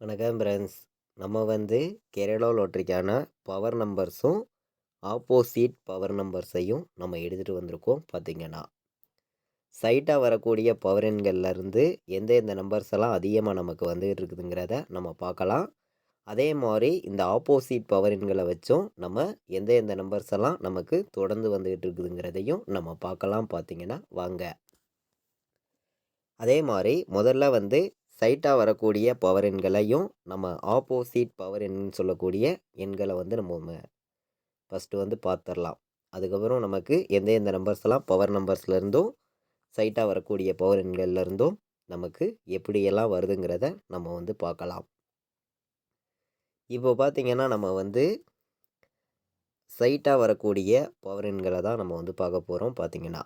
வணக்கம் ஃப்ரெண்ட்ஸ் நம்ம வந்து கேரளா லாட்ரிக்கான பவர் நம்பர்ஸும் ஆப்போசிட் பவர் நம்பர்ஸையும் நம்ம எடுத்துகிட்டு வந்திருக்கோம் பார்த்திங்கன்னா சைட்டாக வரக்கூடிய பவர் எண்கள்லேருந்து எந்தெந்த நம்பர்ஸ் எல்லாம் அதிகமாக நமக்கு வந்துகிட்டு இருக்குதுங்கிறத நம்ம பார்க்கலாம். அதே மாதிரி இந்த ஆப்போசிட் பவர் எண்களை வச்சும் நம்ம எந்த எந்த நம்பர்ஸ் எல்லாம் நமக்கு தொடர்ந்து வந்துகிட்டு இருக்குதுங்கிறதையும் நம்ம பார்க்கலாம் பார்த்திங்கன்னா வாங்க. அதே மாதிரி முதல்ல வந்து சைட்டாக வரக்கூடிய பவர் எண்களையும் நம்ம ஆப்போசிட் பவர் எண்ணுன்னு சொல்லக்கூடிய எண்களை வந்து நம்ம ஃபஸ்ட்டு வந்து பார்த்துடலாம் அதுக்கப்புறம் நமக்கு எந்த எந்த நம்பர்ஸ் எல்லாம் பவர் நம்பர்ஸ்லேருந்தும் சைட்டாக வரக்கூடிய பவர் எண்கள்லேருந்தும் நமக்கு எப்படியெல்லாம் வருதுங்கிறத நம்ம வந்து பார்க்கலாம். இப்போ பார்த்திங்கன்னா நம்ம வந்து சைட்டாக வரக்கூடிய பவர் எண்களை தான் நம்ம வந்து பார்க்க போகிறோம் பார்த்திங்கன்னா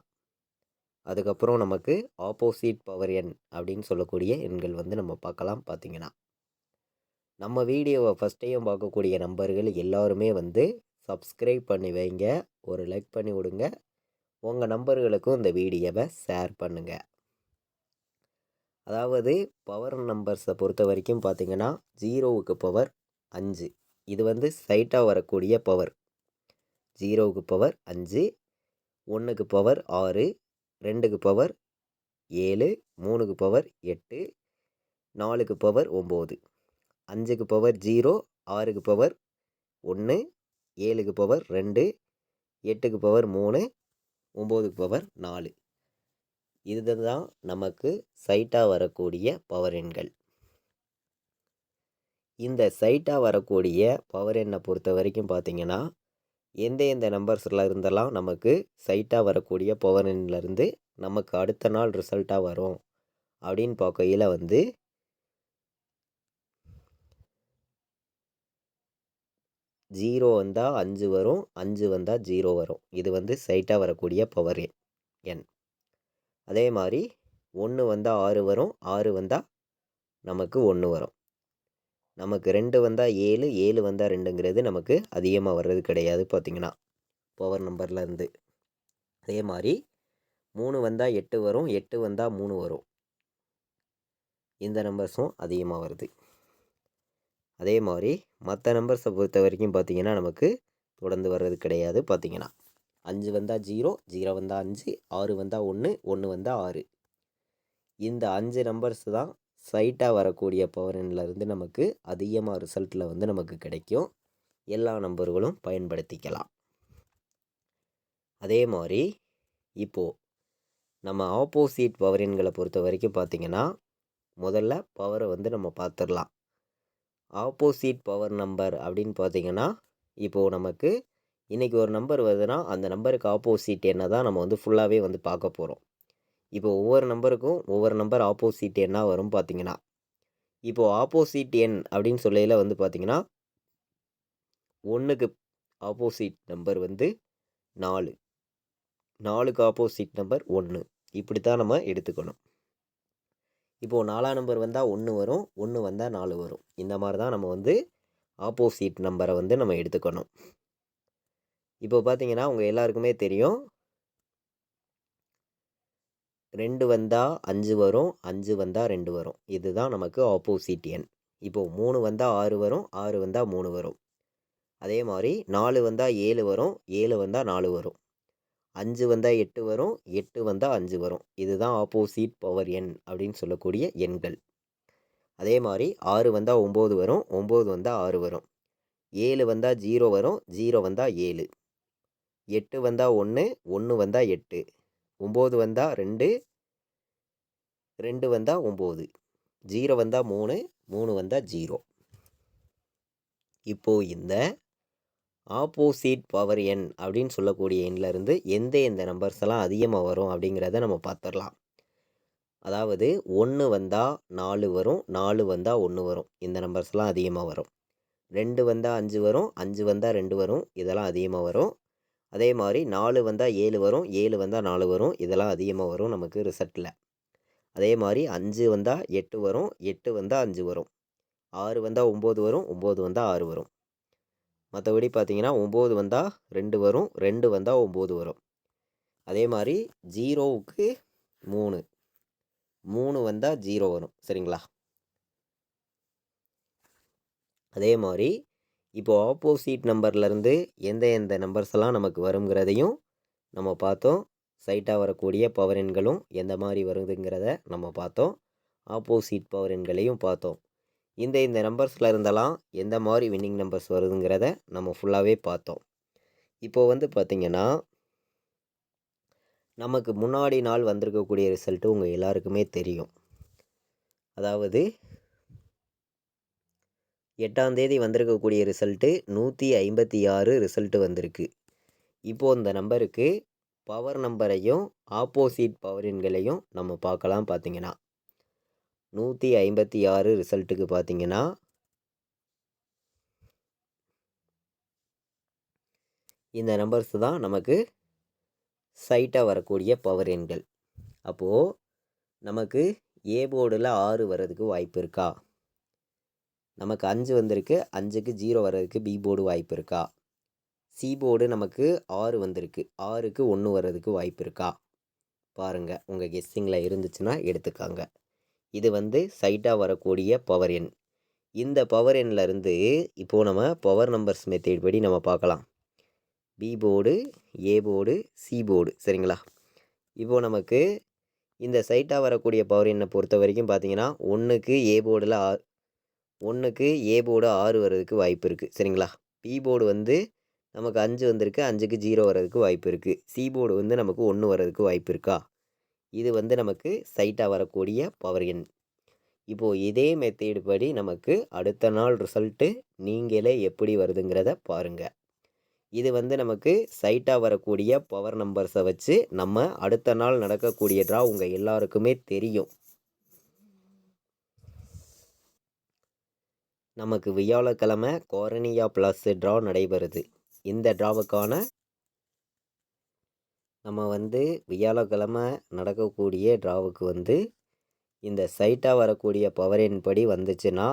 அதுக்கப்புறம் நமக்கு ஆப்போசிட் பவர் எண் அப்படின்னு சொல்லக்கூடிய எண்கள் வந்து நம்ம பார்க்கலாம் பார்த்திங்கன்னா. நம்ம வீடியோவை ஃபஸ்ட் டைம் பார்க்கக்கூடிய நம்பர்கள் எல்லாருமே வந்து சப்ஸ்கிரைப் பண்ணி வைங்க ஒரு லைக் பண்ணி விடுங்க. உங்கள் நம்பர்களுக்கும் இந்த வீடியோவை ஷேர் பண்ணுங்கள் அதாவது பவர் நம்பர்ஸை பொறுத்த வரைக்கும் பார்த்திங்கன்னா ஜீரோவுக்கு பவர் அஞ்சு. இது வந்து சைட்டாக வரக்கூடிய பவர் ஜீரோவுக்கு பவர் அஞ்சு ஒன்றுக்கு பவர் ஆறு ரெண்டுக்கு பவர் ஏழு மூணுக்கு பவர் எட்டு நாலுக்கு பவர் ஒம்பது. அஞ்சுக்கு பவர் ஜீரோ ஆறுக்கு பவர் ஒன்று ஏழுக்கு பவர் ரெண்டு எட்டுக்கு பவர் மூணு ஒம்போதுக்கு பவர் நாலு. இதுதான் நமக்கு சைட்டாக வரக்கூடிய பவர் எண்கள். இந்த சைட்டாக வரக்கூடிய பவர் எண்ணை பொறுத்த வரைக்கும் பார்த்திங்கன்னா எந்த எந்த நம்பர்ஸில் இருந்தெல்லாம் நமக்கு சைட்டாக வரக்கூடிய பவர் நமக்கு அடுத்த நாள் ரிசல்ட்டாக வரும் அப்படின்னு பார்க்கையில் வந்து ஜீரோ வந்தால் அஞ்சு வரும் அஞ்சு வந்தால் ஜீரோ வரும். இது வந்து சைட்டாக வரக்கூடிய பவர் எண் அதே மாதிரி ஒன்று வந்தால் ஆறு வரும் ஆறு வந்தால் நமக்கு ஒன்று வரும். நமக்கு ரெண்டு வந்தால் ஏழு ஏழு வந்தால் ரெண்டுங்கிறது நமக்கு அதிகமாக வர்றது கிடையாது பார்த்திங்கன்னா பவர் நம்பர்லேருந்து அதே மாதிரி மூணு வந்தால் எட்டு வரும் எட்டு வந்தால் மூணு வரும். இந்த நம்பர்ஸும் அதிகமாக வருது. அதே மாதிரி மற்ற நம்பர்ஸை பொறுத்த வரைக்கும் பார்த்திங்கன்னா நமக்கு தொடர்ந்து வர்றது கிடையாது பார்த்திங்கன்னா அஞ்சு வந்தால் ஜீரோ ஜீரோ வந்தால் அஞ்சு ஆறு வந்தால் ஒன்று ஒன்று வந்தால் ஆறு. இந்த அஞ்சு நம்பர்ஸ் தான் சைட்டாக வரக்கூடிய பவர் எண்ணிலேருந்து நமக்கு அதிகமாக ரிசல்ட்டில் வந்து நமக்கு கிடைக்கும். எல்லா நம்பர்களும் பயன்படுத்திக்கலாம். அதே மாதிரி இப்போது நம்ம ஆப்போசிட் பவர் பொறுத்த வரைக்கும் பார்த்திங்கன்னா முதல்ல பவரை வந்து நம்ம பார்த்துடலாம் ஆப்போசிட் பவர் நம்பர் அப்படின்னு பார்த்திங்கன்னா இப்போது நமக்கு இன்றைக்கி ஒரு நம்பர் வருதுன்னா அந்த நம்பருக்கு ஆப்போசிட் என்ன தான் நம்ம வந்து ஃபுல்லாகவே வந்து பார்க்க போகிறோம் இப்போ ஒவ்வொரு நம்பருக்கும் ஒவ்வொரு நம்பர் ஆப்போசிட் எண்ணாக வரும் பார்த்தீங்கன்னா இப்போது ஆப்போசிட் எண் அப்படின்னு சொல்லையில் வந்து பார்த்திங்கன்னா ஒன்றுக்கு ஆப்போசிட் நம்பர் வந்து நாலு. நாலுக்கு ஆப்போசிட் நம்பர் ஒன்று இப்படி தான் நம்ம எடுத்துக்கணும். இப்போது நாலாம் நம்பர் வந்தால் ஒன்று வரும் ஒன்று வந்தால் நாலு வரும். இந்த மாதிரி தான் நம்ம வந்து ஆப்போசிட் நம்பரை வந்து நம்ம எடுத்துக்கணும். இப்போ பார்த்தீங்கன்னா உங்கள் எல்லாருக்குமே தெரியும் ரெண்டு வந்தால் அஞ்சு வரும் அஞ்சு வந்தால் ரெண்டு வரும். இதுதான் நமக்கு ஆப்போசிட் எண். இப்போது மூணு வந்தால் ஆறு வரும் ஆறு வந்தால் மூணு வரும். அதே மாதிரி நாலு வந்தால் ஏழு வரும் ஏழு வந்தால் நாலு வரும். அஞ்சு வந்தால் எட்டு வரும் எட்டு வந்தால் அஞ்சு வரும். இதுதான் ஆப்போசிட் பவர் எண் அப்படின்னு சொல்லக்கூடிய எண்கள். அதே மாதிரி ஆறு வந்தால் ஒம்பது வரும் ஒம்பது வந்தால் ஆறு வரும். ஏழு வந்தால் ஜீரோ வரும் ஜீரோ வந்தால் ஏழு. எட்டு வந்தால் ஒன்று ஒன்று வந்தால் எட்டு. ஒம்பது வந்தால் ரெண்டு ரெண்டு வந்தால் ஒம்பது ஜீரோ வந்தால் மூணு மூணு வந்தால் ஜீரோ. இப்போது இந்த ஆப்போசிட் பவர் எண் அப்படின்னு சொல்லக்கூடிய எண்ணிலேருந்து எந்த எந்த நம்பர்ஸ் எல்லாம் அதிகமாக வரும் அப்படிங்கிறத நம்ம பார்த்துடலாம். அதாவது ஒன்று வந்தால் நாலு வரும் நாலு வந்தால் ஒன்று வரும். இந்த நம்பர்ஸ்லாம் அதிகமாக வரும். ரெண்டு வந்தால் அஞ்சு வரும் அஞ்சு வந்தால் ரெண்டு வரும் இதெல்லாம் அதிகமாக வரும். அதே மாதிரி நாலு வந்தால் ஏழு வரும் ஏழு வந்தால் நாலு வரும். இதெல்லாம் அதிகமாக வரும் நமக்கு ரிசல்ட்டில் அதே மாதிரி அஞ்சு வந்தால் எட்டு வரும் எட்டு வந்தால் அஞ்சு வரும். ஆறு வந்தால் ஒம்பது வரும் ஒம்பது வந்தால் ஆறு வரும். மற்றபடி பார்த்தீங்கன்னா ஒம்பது வந்தால் ரெண்டு வரும் ரெண்டு வந்தால் ஒம்பது வரும். அதே மாதிரி ஜீரோவுக்கு மூணு. மூணு வந்தால் ஜீரோ வரும். சரிங்களா? அதே மாதிரி இப்போது ஆப்போசிட் நம்பர்லேருந்து எந்த எந்த நம்பர்ஸ் எல்லாம் நமக்கு வருங்கிறதையும் நம்ம பார்த்தோம். சைட்டாக வரக்கூடிய பவர் எண்களும் எந்த மாதிரி வருதுங்கிறத நம்ம பார்த்தோம். ஆப்போசிட் பவர் எண்களையும் பார்த்தோம். இந்த இந்த நம்பர்ஸில் இருந்தெல்லாம் எந்த மாதிரி வின்னிங் நம்பர்ஸ் வருதுங்கிறத நம்ம ஃபுல்லாகவே பார்த்தோம். இப்போது வந்து பார்த்திங்கன்னா நமக்கு முன்னாடி நாள் வந்திருக்கக்கூடிய ரிசல்ட்டு உங்கள் எல்லாருக்குமே தெரியும். அதாவது எட்டாம் தேதி வந்திருக்கக்கூடிய ரிசல்ட்டு நூற்றி ஐம்பத்தி ஆறு ரிசல்ட்டு வந்திருக்கு. இப்போது இந்த நம்பருக்கு பவர் நம்பரையும் ஆப்போசிட் பவர் எண்களையும் நம்ம பார்க்கலாம் பார்த்தீங்கன்னா. நூற்றி ஐம்பத்தி ஆறு ரிசல்ட்டுக்கு பார்த்தீங்கன்னா இந்த நம்பர்ஸ் தான் நமக்கு சைட்டாக வரக்கூடிய பவர் எண்கள். அப்போது நமக்கு ஏ போர்டில் ஆறு வர்றதுக்கு வாய்ப்பு இருக்கா? நமக்கு அஞ்சு வந்திருக்கு. அஞ்சுக்கு ஜீரோ வர்றதுக்கு பி போர்டு வாய்ப்பு இருக்கா? சி போர்டு நமக்கு ஆறு வந்திருக்கு. ஆறுக்கு ஒன்று வர்றதுக்கு வாய்ப்பு இருக்கா? பாருங்கள் உங்கள் கெஸ்ஸிங்கில் இருந்துச்சுன்னா எடுத்துக்காங்க. இது வந்து சைட்டாக வரக்கூடிய பவர் எண் இந்த பவர் எண்ணிலருந்து இப்போது நம்ம பவர் நம்பர்ஸ் மெத்தேட் படி நம்ம பார்க்கலாம். B board A board C board சரிங்களா? இப்போது நமக்கு இந்த சைட்டாக வரக்கூடிய பவர் எண்ணை பொறுத்த வரைக்கும் பார்த்தீங்கன்னா ஒன்றுக்கு ஏ போர்டில் ஆ ஒன்றுக்கு ஏ போர்டு ஆறு வர்றதுக்கு வாய்ப்பு இருக்குது சரிங்களா? பி போர்டு வந்து நமக்கு அஞ்சு வந்திருக்கு. அஞ்சுக்கு ஜீரோ வர்றதுக்கு வாய்ப்பு இருக்குது சி போர்டு வந்து நமக்கு ஒன்று வர்றதுக்கு வாய்ப்பு இருக்கா? இது வந்து நமக்கு சைட்டாக வரக்கூடிய பவர் எண் இப்போது இதே மெத்தேடு படி நமக்கு அடுத்த நாள் ரிசல்ட்டு நீங்களே எப்படி வருதுங்கிறத பாருங்கள் இது வந்து நமக்கு சைட்டாக வரக்கூடிய பவர் நம்பர்ஸை வச்சு நம்ம அடுத்த நாள் நடக்கக்கூடிய ட்ரா உங்கள் எல்லாருக்குமே தெரியும். நமக்கு வியாழக்கிழமை கோரனியா ப்ளஸ் ட்ரா நடைபெறுது. இந்த ட்ராவுக்கான நம்ம வந்து வியாழக்கிழமை நடக்கக்கூடிய ட்ராவுக்கு வந்து இந்த சைட்டாக வரக்கூடிய பவரின் படி வந்துச்சுன்னா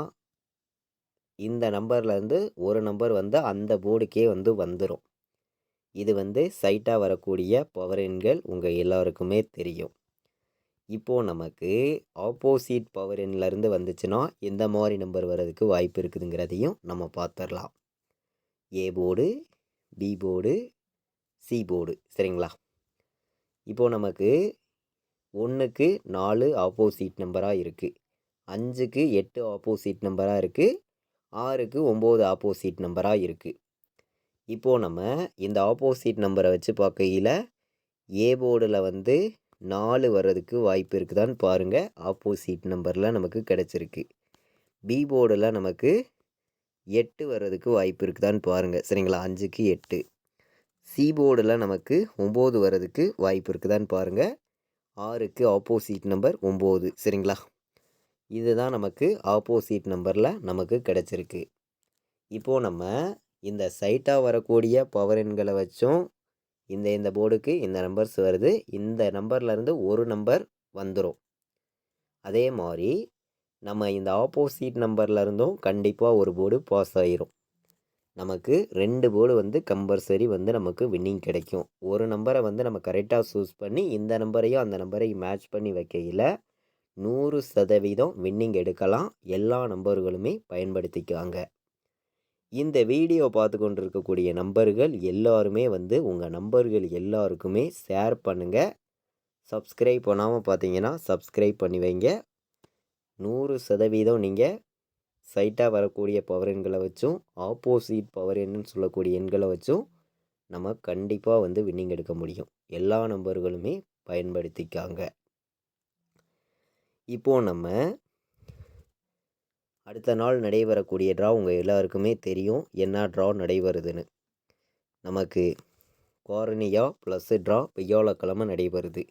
இந்த நம்பர்லேருந்து ஒரு நம்பர் வந்து அந்த போர்டுக்கே வந்து வந்துடும் இது வந்து சைட்டாக வரக்கூடிய பவரின்கள் உங்கள் எல்லாருக்குமே தெரியும். இப்போது நமக்கு ஆப்போசிட் பவர் எண்ணிலருந்து வந்துச்சுன்னா எந்த மாதிரி நம்பர் வர்றதுக்கு வாய்ப்பு இருக்குதுங்கிறதையும் நம்ம பார்த்துடலாம் A board B board C board சரிங்களா? இப்போது நமக்கு ஒன்றுக்கு நாலு ஆப்போசிட் நம்பராக இருக்குது அஞ்சுக்கு எட்டு ஆப்போசிட் நம்பராக இருக்குது ஆறுக்கு ஒம்பது ஆப்போசிட் நம்பராக இருக்குது இப்போது நம்ம இந்த ஆப்போசிட் நம்பரை வச்சு பார்க்கையில் ஏ போர்டில் வந்து நாலு வர்றதுக்கு வாய்ப்பு இருக்குதான்னு பாருங்கள் ஆப்போசிட் நம்பரில் நமக்கு கிடச்சிருக்கு. பி போர்டில் நமக்கு எட்டு வர்றதுக்கு வாய்ப்பு இருக்குதான்னு பாருங்கள் சரிங்களா? அஞ்சுக்கு எட்டு. சி போர்டில் நமக்கு ஒம்பது வர்றதுக்கு வாய்ப்பு இருக்குதான்னு பாருங்கள் ஆறுக்கு ஆப்போசிட் நம்பர் ஒம்பது. சரிங்களா? இதுதான் நமக்கு ஆப்போசிட் நம்பரில் நமக்கு கிடச்சிருக்கு. இப்போது நம்ம இந்த சைட்டாக வரக்கூடிய பவர் எண்களை வச்சும் இந்த இந்த போர்டுக்கு இந்த நம்பர்ஸ் வருது. இந்த நம்பர்லேருந்து ஒரு நம்பர் வந்துடும் அதே மாதிரி நம்ம இந்த ஆப்போசிட் நம்பர்லேருந்தும் கண்டிப்பாக ஒரு போர்டு பாஸ் ஆகிரும் நமக்கு ரெண்டு போர்டு வந்து கம்பல்சரி வந்து நமக்கு வின்னிங் கிடைக்கும். ஒரு நம்பரை வந்து நம்ம கரெக்டாக சூஸ் பண்ணி இந்த நம்பரையும் அந்த நம்பரையும் மேட்ச் பண்ணி வைக்கையில் நூறு சதவீதம் வின்னிங் எடுக்கலாம். எல்லா நம்பர்களுமே பயன்படுத்திக்குவாங்க. இந்த வீடியோ பார்த்து கொண்டு இருக்கக்கூடிய நம்பர்கள் எல்லாருமே வந்து உங்கள் நம்பர்கள் எல்லாருக்குமே ஷேர் பண்ணுங்கள் சப்ஸ்கிரைப் பண்ணாமல் பார்த்தீங்கன்னா சப்ஸ்கிரைப் பண்ணி வைங்க. நூறு சதவீதம் நீங்கள் சைட்டாக வரக்கூடிய பவர் எண்களை வச்சும் ஆப்போசிட் பவர் எண்ணுன்னு சொல்லக்கூடிய எண்களை வச்சும் நம்ம கண்டிப்பாக வந்து வின்னிங் எடுக்க முடியும். எல்லா நம்பர்களுமே பயன்படுத்திக்காங்க. இப்போது நம்ம அடுத்த நாள் நடைபெறக்கூடிய ட்ரா உங்கள் எல்லாருக்குமே தெரியும். என்ன ட்ரா நடைபெறுதுன்னு. நமக்கு குவாரனியா ப்ளஸ்ஸு ட்ரா வியாழக்கிழமை நடைபெறுது.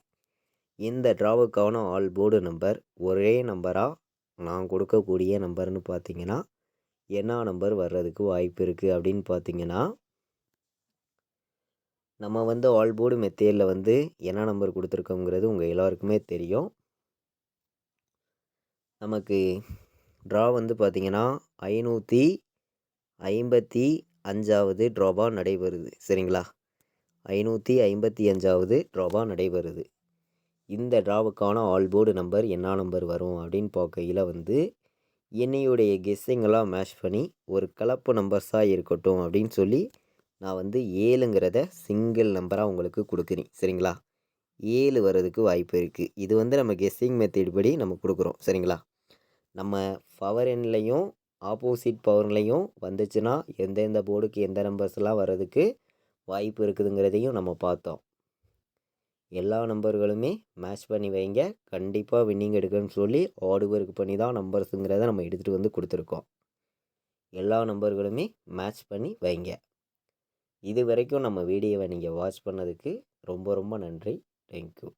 இந்த ட்ராவுக்கான ஆல் போர்டு நம்பர் ஒரே நம்பராக நான் கொடுக்கக்கூடிய நம்பர்னு பார்த்தீங்கன்னா என்ன நம்பர் வர்றதுக்கு வாய்ப்பு இருக்குது அப்படின்னு பார்த்தீங்கன்னா நம்ம வந்து ஆல் போர்டு மெத்தேடில் வந்து என்ன நம்பர் கொடுத்துருக்கோங்கிறது உங்கள் எல்லாருக்குமே தெரியும். நமக்கு ட்ரா வந்து பார்த்திங்கன்னா ஐநூற்றி ஐம்பத்தி அஞ்சாவது ட்ராபாக நடைபெறுது. சரிங்களா? ஐநூற்றி ஐம்பத்தி அஞ்சாவது ட்ராபாக நடைபெறுது. இந்த ட்ராவுக்கான ஆல் போர்டு நம்பர் என்ன நம்பர் வரும் அப்படின்னு பார்க்கையில் வந்து என்னையுடைய கெஸ்ஸிங்கெல்லாம் மேட்ச் பண்ணி ஒரு கலப்பு நம்பர்ஸாக இருக்கட்டும் அப்படின்னு சொல்லி நான் வந்து ஏழுங்கிறத சிங்கிள் நம்பராக உங்களுக்கு கொடுக்குறேன். சரிங்களா? ஏழு வர்றதுக்கு வாய்ப்பு இருக்குது இது வந்து நம்ம கெஸ்ஸிங் மெத்தட் படி நம்ம கொடுக்குறோம். சரிங்களா? நம்ம பவர் எண்லையும் ஆப்போசிட் பவர்லையும் வந்துச்சுன்னா எந்தெந்த போர்டுக்கு எந்த நம்பர்ஸ்லாம் வர்றதுக்கு வாய்ப்பு இருக்குதுங்கிறதையும் நம்ம பார்த்தோம். எல்லா நம்பர்களுமே மேட்ச் பண்ணி வைங்க. கண்டிப்பாக வின்னிங் எடுக்கணும்னு சொல்லி ஆடு ஒர்க் பண்ணி தான் நம்பர்ஸுங்கிறத நம்ம எடுத்துகிட்டு வந்து கொடுத்துருக்கோம். எல்லா நம்பர்களுமே மேட்ச் பண்ணி வைங்க. இது வரைக்கும் நம்ம வீடியோவை நீங்கள் வாட்ச் பண்ணதுக்கு ரொம்ப ரொம்ப நன்றி. தேங்க்யூ